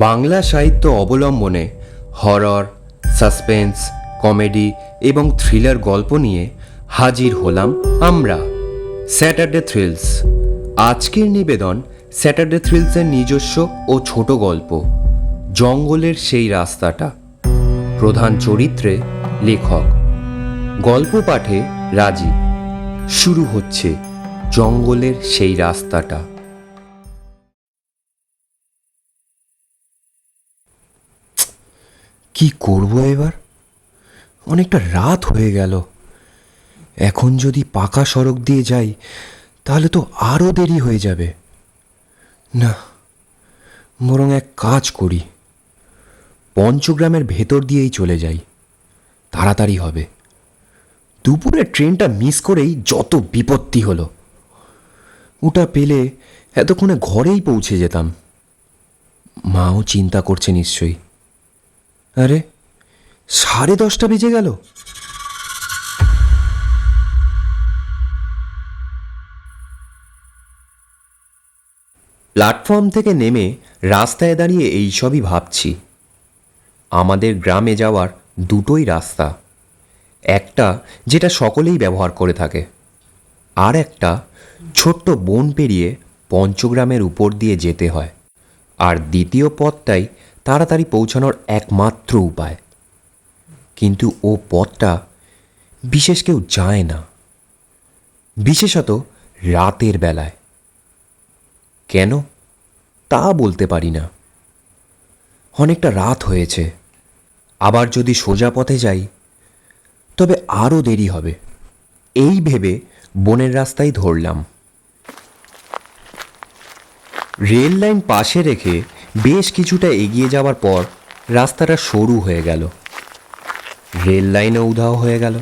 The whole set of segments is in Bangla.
বাংলা সাহিত্য অবলম্বনে হরর, সাসপেন্স, কমেডি এবং থ্রিলার গল্প নিয়ে হাজির হলাম আমরা, স্যাটারডে থ্রিলস। আজকের নিবেদন স্যাটারডে থ্রিলসের নিজস্ব ও ছোট গল্প, জঙ্গলের সেই রাস্তাটা। প্রধান চরিত্রে লেখক। গল্প পাঠে রাজীব শুরু হচ্ছে জঙ্গলের সেই রাস্তাটা। কি করব এবার? অনেকটা রাত হয়ে গেল। এখন যদি পাকা সড়ক দিয়ে যাই, তাহলে তো আরও দেরি হয়ে যাবে। না, বরং এক কাজ করি। পঞ্চগ্রামের ভেতর দিয়েই চলে যাই। তাড়াতাড়ি হবে। দুপুরে ট্রেনটা মিস করেই যত বিপত্তি হলো। ওটা পেলে এতক্ষণে ঘরেই পৌঁছে যেতাম। মাও চিন্তা করছে নিশ্চয়ই। আরে, সাড়ে দশটা বেজে গেল। প্ল্যাটফর্ম থেকে নেমে রাস্তায় দাঁড়িয়ে এইসবই ভাবছি। আমাদের গ্রামে যাওয়ার দুটোই রাস্তা। একটা যেটা সকলেই ব্যবহার করে থাকে, আর একটা ছোট্ট বন পেরিয়ে পঞ্চগ্রামের উপর দিয়ে যেতে হয়। আর দ্বিতীয় পথটাই তাড়াতাড়ি পৌঁছানোর একমাত্র উপায়। কিন্তু ও পথটা বিশেষ কেউ যায় না। বিশেষত রাতের বেলায়। কেন? তা বলতে পারি না। অনেকটা রাত হয়েছে। আবার যদি সোজা পথে যাই, তবে আরও দেরি হবে। এই ভেবে বনের রাস্তায় ধরলাম। রেল লাইন পাশে রেখে বেশ কিছুটা এগিয়ে যাওয়ার পর রাস্তাটা সরু হয়ে গেল। রেল লাইনও উধাও হয়ে গেল।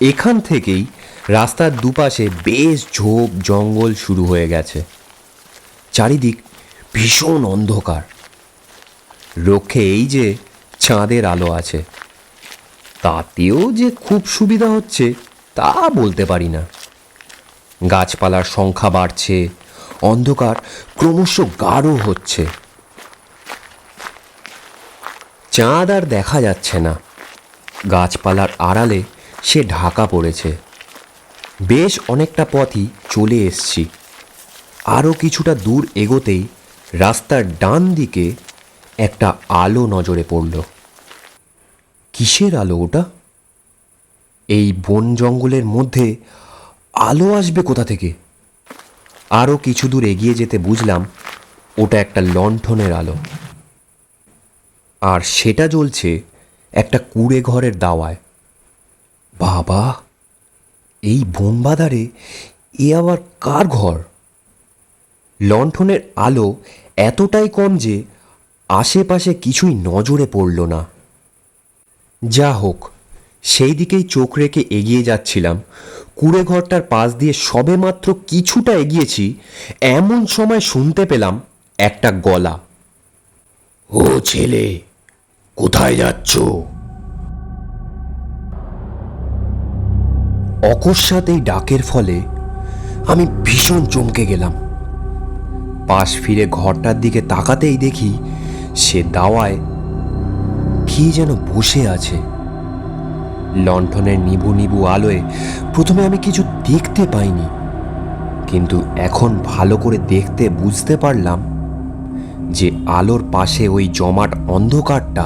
এখান থেকেই রাস্তার দুপাশে বেশ ঝোপ জঙ্গল শুরু হয়ে গেছে। চারিদিক ভীষণ অন্ধকার। রক্ষে এই যে চাঁদের আলো আছে, তাতেও যে খুব সুবিধা হচ্ছে তা বলতে পারি না। গাছপালার সংখ্যা বাড়ছে অন্ধকার ক্রমশ গাঢ় হচ্ছে। চাঁদ আর দেখা যাচ্ছে না। গাছপালার আড়ালে সে ঢাকা পড়েছে। বেশ অনেকটা পথই চলে এসছি। আরও কিছুটা দূর এগোতেই রাস্তার ডান দিকে একটা আলো নজরে পড়ল। কিসের আলো ওটা? এই বন জঙ্গলের মধ্যে আলো আসবে কোথা থেকে? আরও কিছু দূর এগিয়ে যেতে বুঝলাম, ওটা একটা লণ্ঠনের আলো। আর সেটা জ্বলছে একটা কুড়ে ঘরের দাওয়ায়। বাবা, এই বনবাদারে এ আবার কার ঘর? লণ্ঠনের আলো এতটাই কম যে আশেপাশে কিছুই নজরে পড়ল না। যা হোক, সেই দিকেই চোখ রেখে এগিয়ে যাচ্ছিলাম কুড়ে ঘরটার পাশ দিয়ে সবেমাত্র কিছুটা এগিয়েছি এমন সময় শুনতে পেলাম একটা গলা। ও ছেলে কোথায় যাচ্ছ? অকস্মাৎ এই ডাকের ফলে আমি ভীষণ চমকে গেলাম। পাশ ফিরে ঘরটার দিকে তাকাতেই দেখি সে দাওয়ায় কি যেন বসে আছে। লণ্ঠনের নিবু নিবু আলোয় প্রথমে আমি কিছু দেখতে পাইনি। কিন্তু এখন ভালো করে দেখতে বুঝতে পারলাম যে আলোর পাশে ওই জমাট অন্ধকারটা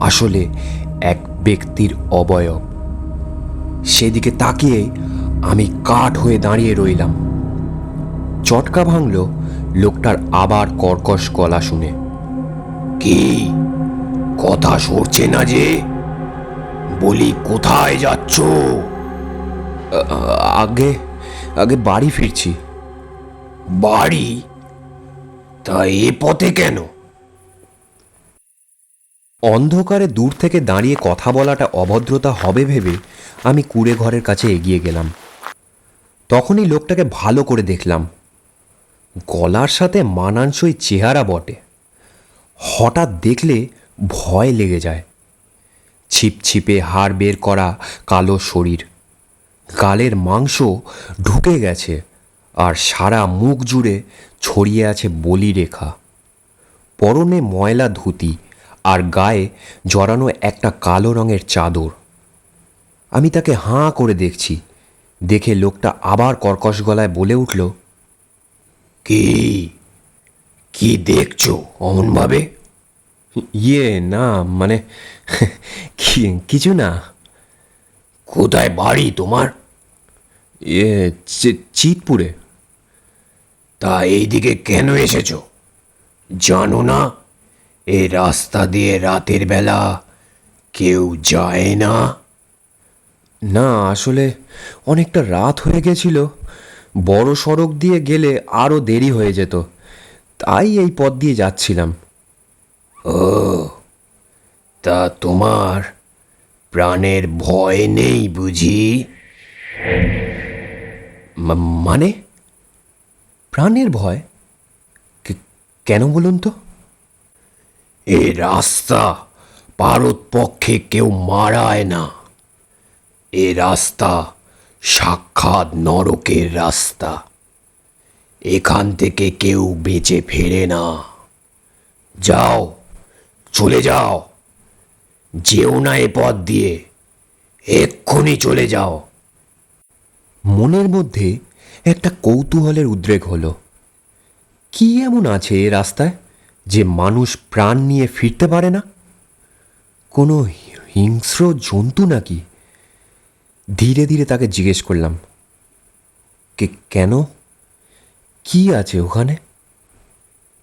আসলে এক ব্যক্তির অবয়ব। সেদিকে তাকিয়ে আমি কাঠ হয়ে দাঁড়িয়ে রইলাম। চটকা ভাঙল লোকটার আবার কর্কশ গলা শুনে। কি? কথা সরছে না যে? বলি কোথায় যাচ্ছ? আগে আগে বাড়ি ফিরছি। বাড়ি? তা এ পথে কেন? অন্ধকারে দূর থেকে দাঁড়িয়ে কথা বলাটা অভদ্রতা হবে ভেবে আমি কুড়ে ঘরের কাছে এগিয়ে গেলাম। তখনই লোকটাকে ভালো করে দেখলাম। গলার সাথে মানানসই চেহারা বটে। হঠাৎ দেখলে ভয় লেগে যায়। ছিপছিপে হাড় বের করা কালো শরীর। গালের মাংস ঢুকে গেছে আর সারা মুখ জুড়ে ছড়িয়ে আছে বলি রেখা। পরনে ময়লা ধুতি আর গায়ে জড়ানো একটা কালো রঙের চাদর। আমি তাকে হাঁ করে দেখছি, দেখে লোকটা আবার কর্কশ গলায় বলে উঠল, কি? কি দেখছ অমনভাবে? ইয়ে না মানে কিছু না। কোথায় বাড়ি তোমার? ইয়ে চিতপুরে। তা এইদিকে কেন এসেছ? জানো না, এ রাস্তা দিয়ে রাতের বেলা কেউ যায় না? না, আসলে অনেকটা রাত হয়ে গেছিল। বড় সড়ক দিয়ে গেলে আরও দেরি হয়ে যেত। তাই এই পথ দিয়ে যাচ্ছিলাম। তা তোমার প্রাণের ভয় নেই বুঝি? মানে? প্রাণের ভয়? কেন বলুন তো? এ রাস্তা ভারত পক্ষে কেউ মারায় না। এ রাস্তা সাক্ষাৎ নরকের রাস্তা। এখান থেকে কেউ বেঁচে ফেরে না। যাও চলে যাও। যেও না এ পথ দিয়ে এক্ষুনি চলে যাও। মনের মধ্যে একটা কৌতূহলের উদ্রেক হলো। কি এমন আছে এ রাস্তায় যে মানুষ প্রাণ নিয়ে ফিরতে পারে না? কোনো হিংস্র জন্তু নাকি? ধীরে ধীরে তাকে জিজ্ঞেস করলাম কে কেন? কি আছে ওখানে?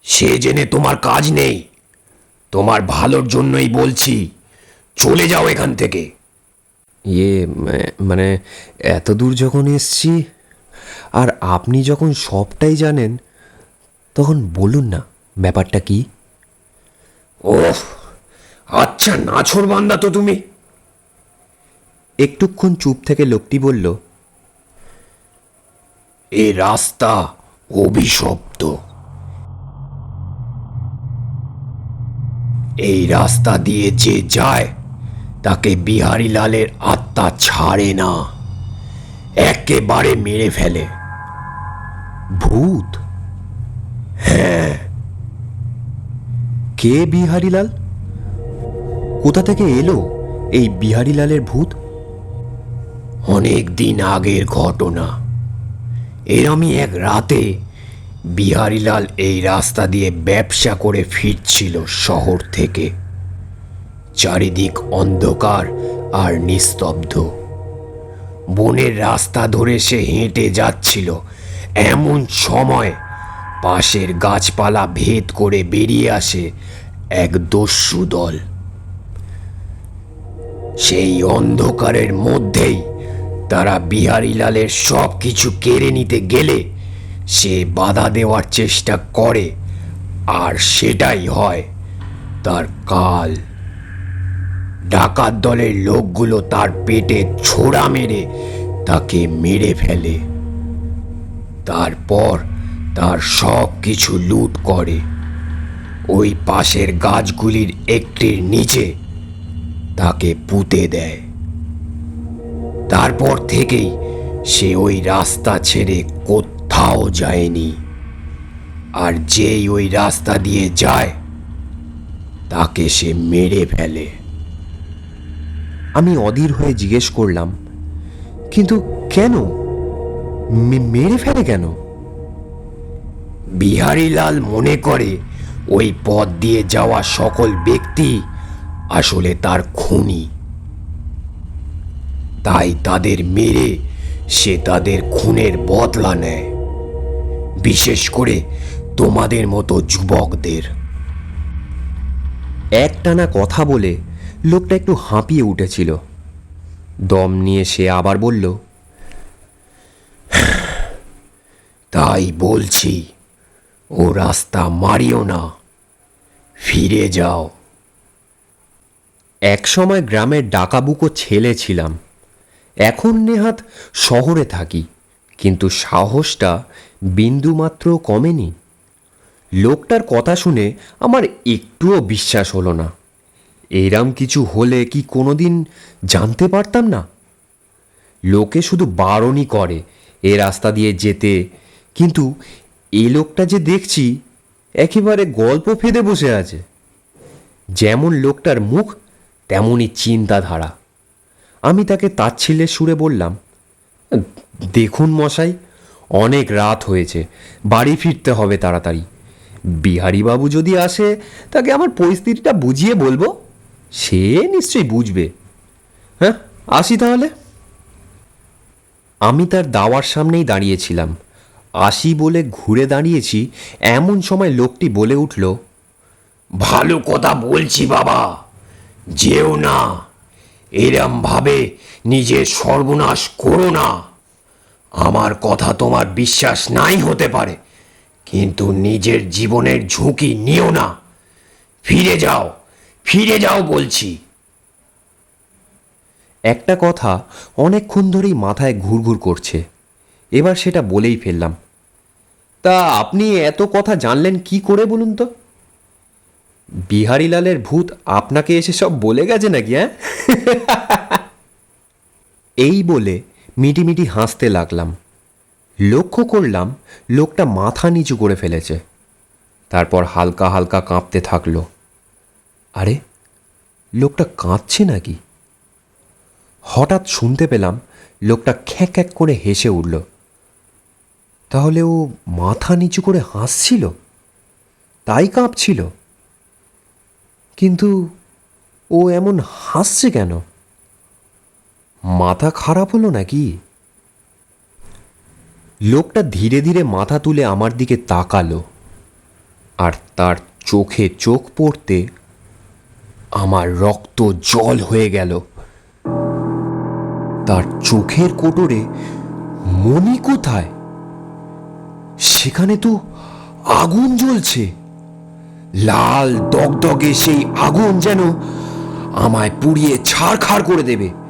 সে জেনে তোমার কাজ নেই। তোমার ভালোর জন্যই বলছি চলে যাও এখান থেকে। ইয়ে মানে এত দূর যখন এসছি আর আপনি যখন সবটাই জানেন তখন বলুন না ব্যাপারটা কি? ওহ আচ্ছা নাছর বান্দা তো তুমি। একটুক্ষণ চুপ থেকে লোকটি বলল এ রাস্তা অভিশপ্ত। এই রাস্তা দিয়ে যে যায়, তাকে বিহারী লালের আত্মা ছাড়ে না। একেবারে মেরে ফেলে। ভূত? হ্যাঁ। কে বিহারীলাল? কোথা থেকে এলো এই বিহারীলালের ভূত? অনেক দিন আগের ঘটনা। এরমই এক রাতে বিহারীলাল এই রাস্তা দিয়ে ব্যবসা করে ফিরছিল শহর থেকে। চারিদিক অন্ধকার আর নিস্তব্ধ। বনের রাস্তা ধরে সে হেঁটে যাচ্ছিল। এমন সময় পাশের গাছপালা ভেদ করে বেরিয়ে আসে এক দস্যু দল। সেই অন্ধকারের মধ্যেই তারা বিহারীলালের সব কিছু কেড়ে নিতে গেলে সে বাধা দেওয়ার চেষ্টা করে, আর সেটাই হয়। তার কাল ডাকাত দলের লোকগুলো তার পেটে ছোড়া মেরে তাকে মেরে ফেলে। তারপর তার সব কিছু লুট করে। ওই পাশের গাছগুলির একটির নিচে তাকে পুঁতে দেয়। তারপর থেকেই সে ওই রাস্তা ছেড়ে কোথাও যায়নি। আর যেই ওই রাস্তা দিয়ে যায়, তাকে সে মেরে ফেলে। আমি অধীর হয়ে জিজ্ঞেস করলাম, কিন্তু কেন? মেরে ফেলে কেন? বিহারীলাল মনে করে, ওই পথ দিয়ে যাওয়া সকল ব্যক্তি আসলে তার খুনি। তাই তাদের মেরে সে তাদের খুনের বদলা নেয়। বিশেষ করে তোমাদের মতো যুবকদের। একটানা কথা বলে লোকটা একটু হাঁপিয়ে উঠেছিল। দম নিয়ে সে আবার বলল তাই বলছি ও রাস্তা মারিও না ফিরে যাও। একসময় গ্রামের ডাকাবুকো ছেলে ছিলাম। এখন নেহাত শহরে থাকি। কিন্তু সাহসটা বিন্দুমাত্র কমেনি। লোকটার কথা শুনে আমার একটুও বিশ্বাস হলো না। এরাম কিছু হলে কি কোনোদিন জানতে পারতাম না? লোকে শুধু বারণই করে এ রাস্তা দিয়ে যেতে, কিন্তু এ লোকটা যে দেখছি একেবারে গল্প ফেদে বসে আছে। যেমন লোকটার মুখ, তেমনই চিন্তাধারা। আমি তাকে তাচ্ছিল্যের সুরে বললাম দেখুন মশাই, অনেক রাত হয়েছে, বাড়ি ফিরতে হবে তাড়াতাড়ি। বিহারীবাবু যদি আসে, তাকে আমার পরিস্থিতিটা বুঝিয়ে বলব। সে নিশ্চয়ই বুঝবে। হ্যাঁ আসি তাহলে। আমি তার দাওয়ার সামনেই দাঁড়িয়েছিলাম। আসি বলে ঘুরে দাঁড়িয়েছি, এমন সময় লোকটি বলে উঠল, ভালো কথা বলছি বাবা, যেও না। এরম ভাবে নিজের সর্বনাশ করো না। আমার কথা তোমার বিশ্বাস নাই হতে পারে, কিন্তু নিজের জীবনের ঝুঁকি নিও না। ফিরে যাও ফিরে যাও বলছি। একটা কথা অনেকক্ষণ ধরেই মাথায় ঘুরঘুর করছে, এবার সেটা বলেই ফেললাম। তা আপনি এত কথা জানলেন কি করে বলুন তো? বিহারীলালের ভূত আপনাকে এসে সব বলে গেছে নাকি হ্যাঁ এই বলে মিটিমিটি হাসতে লাগলাম। লক্ষ্য করলাম লোকটা মাথা নিচু করে ফেলেছে। তারপর হালকা হালকা কাঁপতে থাকল। আরে, লোকটা কাঁদছে নাকি? হঠাৎ শুনতে পেলাম লোকটা খ্যাঁক খ্যাঁক করে হেসে উঠল। তাহলে ও মাথা নিচু করে হাসছিল? তাই কাঁপছিল। কিন্তু ও এমন হাসছে কেন? মাথা খারাপ হলো নাকি? লোকটা ধীরে ধীরে মাথা তুলে আমার দিকে তাকালো আর তার চোখে চোখ পড়তে আমার রক্ত জল হয়ে গেল। তার চোখের কোটরে মণি কোথায়? সেখানে তো আগুন জ্বলছে। লাল দগদগে সেই আগুন যেন আমায় পুড়িয়ে ছাড়খাড় করে দেবে।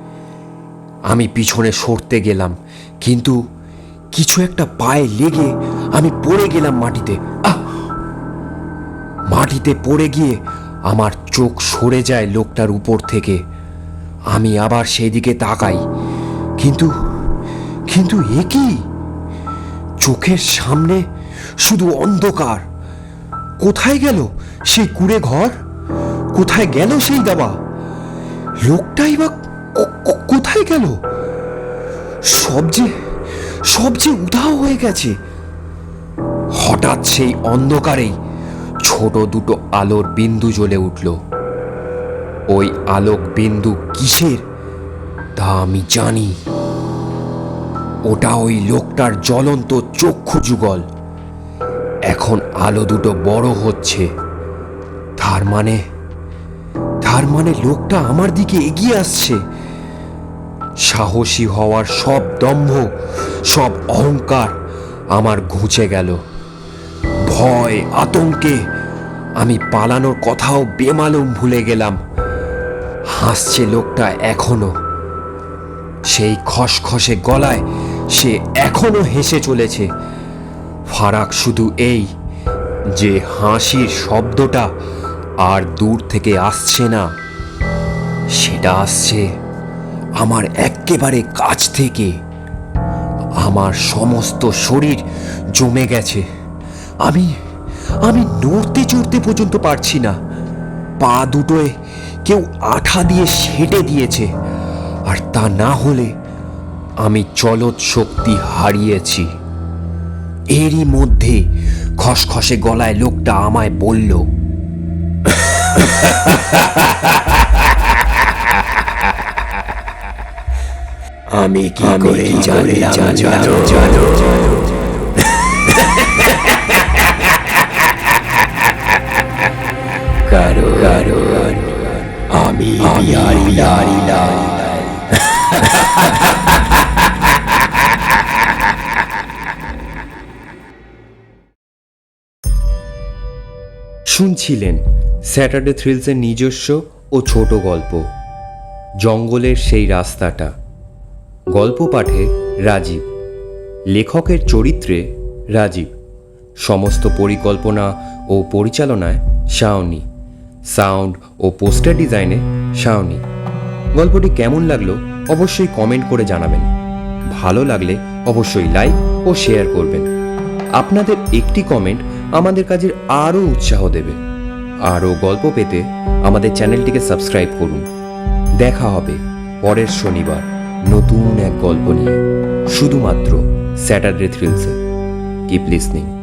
আমি পিছনে সরতে গেলাম, কিন্তু কিছু একটা পায়ে লেগে আমি পড়ে গেলাম মাটিতে। মাটিতে পড়ে গিয়ে আমার চোখ সরে যায় লোকটার উপর থেকে। আমি আবার সেই দিকে তাকাই, কিন্তু কিন্তু এ কি? চোখের সামনে শুধু অন্ধকার। কোথায় গেল সেই কুড়ে ঘর? কোথায় গেল সেই দাবা? লোকটাই বা কোথায় গেল? সব যে সব যে উধাও হয়ে গেছে। হঠাৎ সেই অন্ধকারেই ছোট দুটো আলোর বিন্দু জ্বলে উঠল। ওই আলোক বিন্দু কিসের, তা আমি জানি। ওটা ওই লোকটার জ্বলন্ত চক্ষু যুগল। এখন আলো দুটো বড় হচ্ছে। তার মানে তার মানে লোকটা আমার দিকে এগিয়ে আসছে। সাহসী হওয়ার সব দম্ভ, সব অহংকার আমার ঘুচে গেল। ভয়, আতঙ্কে আমি পালানোর কথাও বেমালুম ভুলে গেলাম। হাসছে লোকটা এখনও। সেই খসখসে গলায় সে এখনও হেসে চলেছে। ফারাক শুধু এই যে হাসির শব্দটা আর দূর থেকে আসছে না, সেটা আসছে। আমার এক্কেবারে কাছ থেকে। আমার সমস্ত শরীর জমে গেছে। আমি আমি নড়তে চড়তে পর্যন্ত পারছি না। পা দুটোয় কেউ আঠা দিয়ে সেটে দিয়েছে। আর তা না হলে আমি চলৎ শক্তি হারিয়েছি। এরই মধ্যে খসখসে গলায় লোকটা আমায় বলল আমি কি করে জানলাম জানো কারও কারও আমি শুনছিলেন স্যাটারডে থ্রিলসের নিজস্ব ও ছোট গল্প। জঙ্গলের সেই রাস্তাটা। গল্প পাঠে রাজীব। লেখকের চরিত্রে রাজীব। সমস্ত পরিকল্পনা ও পরিচালনায় শাওনি। সাউন্ড ও পোস্টার ডিজাইনে শাওনি। গল্পটি কেমন লাগল অবশ্যই কমেন্ট করে জানাবেন। ভালো লাগলে অবশ্যই লাইক ও শেয়ার করবেন। আপনাদের একটি কমেন্ট আমাদের কাজের আরও উৎসাহ দেবে। আরও গল্প পেতে আমাদের চ্যানেলটিকে সাবস্ক্রাইব করুন। দেখা হবে পরের শনিবার। নতুন এক গল্প নিয়ে। শুধুমাত্র স্যাটারডে থ্রিলসে কিপ লিসনিং